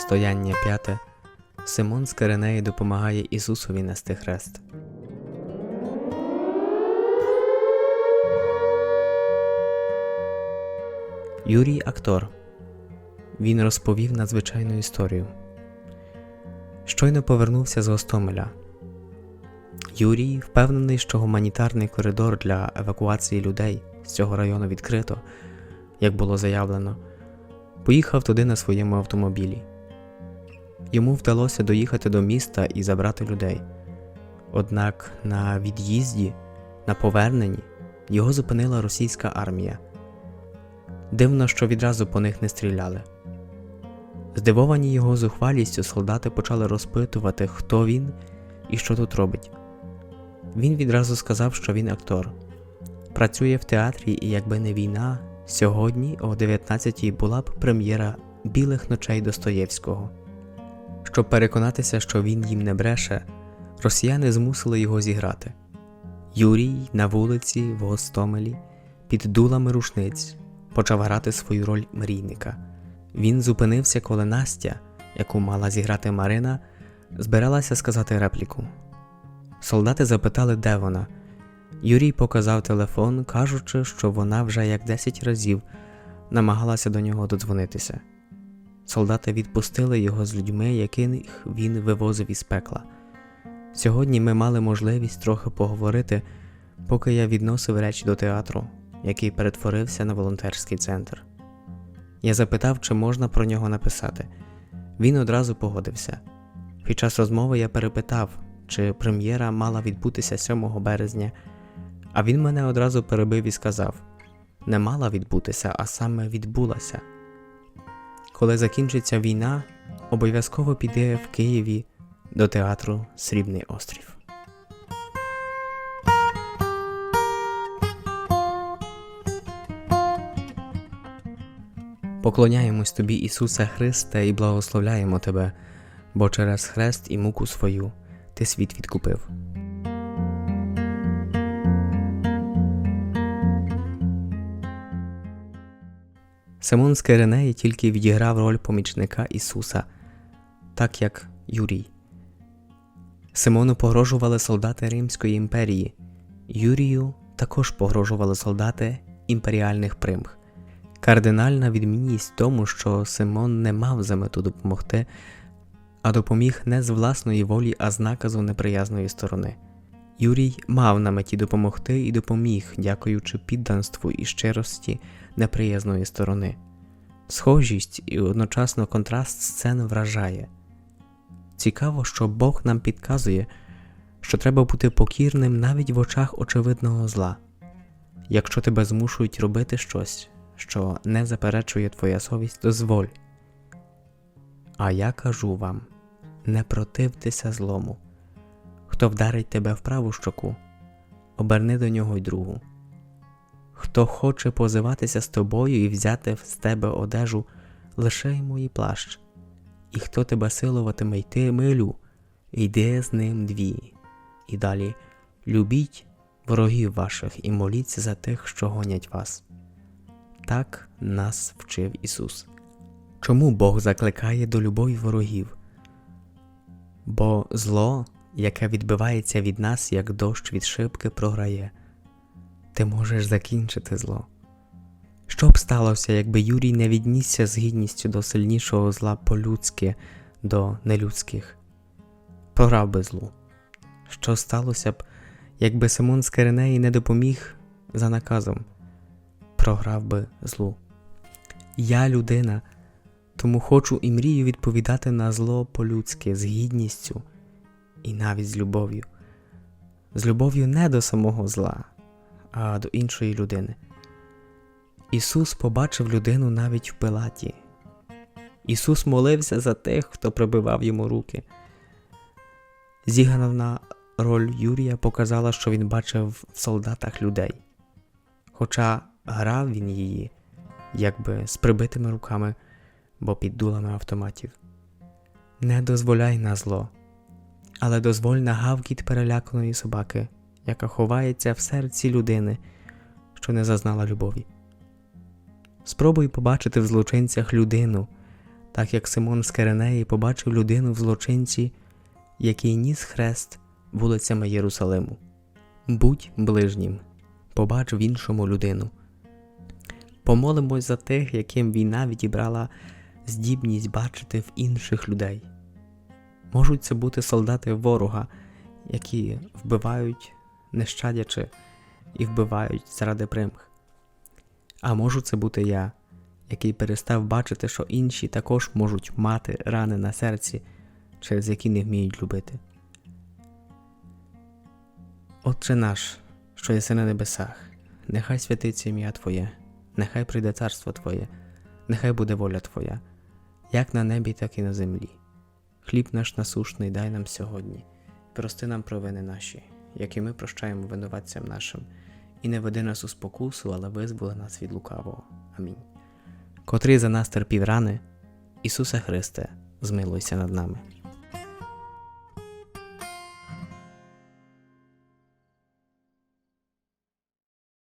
Стояння п'яте. Симон з Киренеї допомагає Ісусові нести хрест. Юрій актор. Він розповів надзвичайну історію. Щойно повернувся з Гостомеля. Юрій впевнений, що гуманітарний коридор для евакуації людей з цього району відкрито, як було заявлено, поїхав туди на своєму автомобілі. Йому вдалося доїхати до міста і забрати людей. Однак на від'їзді, на поверненні, його зупинила російська армія. Дивно, що відразу по них не стріляли. Здивовані його зухвалістю, солдати почали розпитувати, хто він і що тут робить. Він відразу сказав, що він актор. Працює в театрі, і якби не війна, сьогодні о 19-й була б прем'єра Білих ночей Достоєвського. Щоб переконатися, що він їм не бреше, росіяни змусили його зіграти. Юрій на вулиці в Гостомелі під дулами рушниць почав грати свою роль мрійника. Він зупинився, коли Настя, яку мала зіграти Марина, збиралася сказати репліку. Солдати запитали, де вона. Юрій показав телефон, кажучи, що вона вже як 10 разів намагалася до нього додзвонитися. Солдати відпустили його з людьми, яких він вивозив із пекла. Сьогодні ми мали можливість трохи поговорити, поки я відносив речі до театру, який перетворився на волонтерський центр. Я запитав, чи можна про нього написати. Він одразу погодився. Під час розмови я перепитав, чи прем'єра мала відбутися 7 березня, а він мене одразу перебив і сказав: не мала відбутися, а саме відбулася. Коли закінчиться війна, обов'язково піде в Києві до театру Срібний острів. Поклоняємось тобі, Ісусе Христе, і благословляємо Тебе, бо через хрест і муку свою Ти світ відкупив. Симон з Киренеї тільки відіграв роль помічника Ісуса, так як Юрій. Симону погрожували солдати Римської імперії, Юрію також погрожували солдати імперіальних примх. Кардинальна відмінність в тому, що Симон не мав за мету допомогти, а допоміг не з власної волі, а з наказу неприязної сторони. Юрій мав на меті допомогти і допоміг, дякуючи підданству і щирості неприязної сторони. Схожість і одночасно контраст сцен вражає. Цікаво, що Бог нам підказує, що треба бути покірним навіть в очах очевидного зла. Якщо тебе змушують робити щось, що не заперечує твоя совість, дозволь. А я кажу вам не противтеся злому. Хто вдарить тебе в праву щоку, оберни до нього й другу. Хто хоче позиватися з тобою і взяти з тебе одежу, лише йому і плащ, і хто тебе силуватиме йти милю, йди з ним дві. І далі любіть ворогів ваших і моліться за тих, що гонять вас. Так нас вчив Ісус. Чому Бог закликає до любові ворогів? Бо зло, яке відбивається від нас, як дощ від шибки, програє. Ти можеш закінчити зло. Що б сталося, якби Юрій не віднісся з гідністю до сильнішого зла по-людськи, до нелюдських? Програв би злу. Що сталося б, якби Симон з Киренеї не допоміг за наказом? Програв би злу. Я людина, тому хочу і мрію відповідати на зло по-людськи, з гідністю і навіть з любов'ю. З любов'ю не до самого зла, а до іншої людини. Ісус побачив людину навіть в Пилаті. Ісус молився за тих, хто прибивав йому руки. Зіграна роль Юрія показала, що він бачив в солдатах людей. Хоча грав він її, якби з прибитими руками, бо під дулами автоматів. Не дозволяй на зло, але дозволь гавкіт переляканої собаки, яка ховається в серці людини, що не зазнала любові. Спробуй побачити в злочинцях людину, так як Симон з Киренеї побачив людину в злочинці, який ніс хрест вулицями Єрусалиму. Будь ближнім, побач в іншому людину. Помолимось за тих, яким війна відібрала здібність бачити в інших людей. Можуть це бути солдати ворога, які вбивають, не щадячи, і вбивають заради примх. А можу це бути я, який перестав бачити, що інші також можуть мати рани на серці, через які не вміють любити. Отче наш, що єси на небесах, нехай святиться ім'я Твоє, нехай прийде царство Твоє, нехай буде воля Твоя, як на небі, так і на землі. Хліб наш насушний дай нам сьогодні, прости нам провини наші, як і ми прощаємо винуватцям нашим, і не веди нас у спокусу, але визволи нас від лукавого. Амінь. Котрий за нас терпів рани, Ісусе Христе, змилуйся над нами.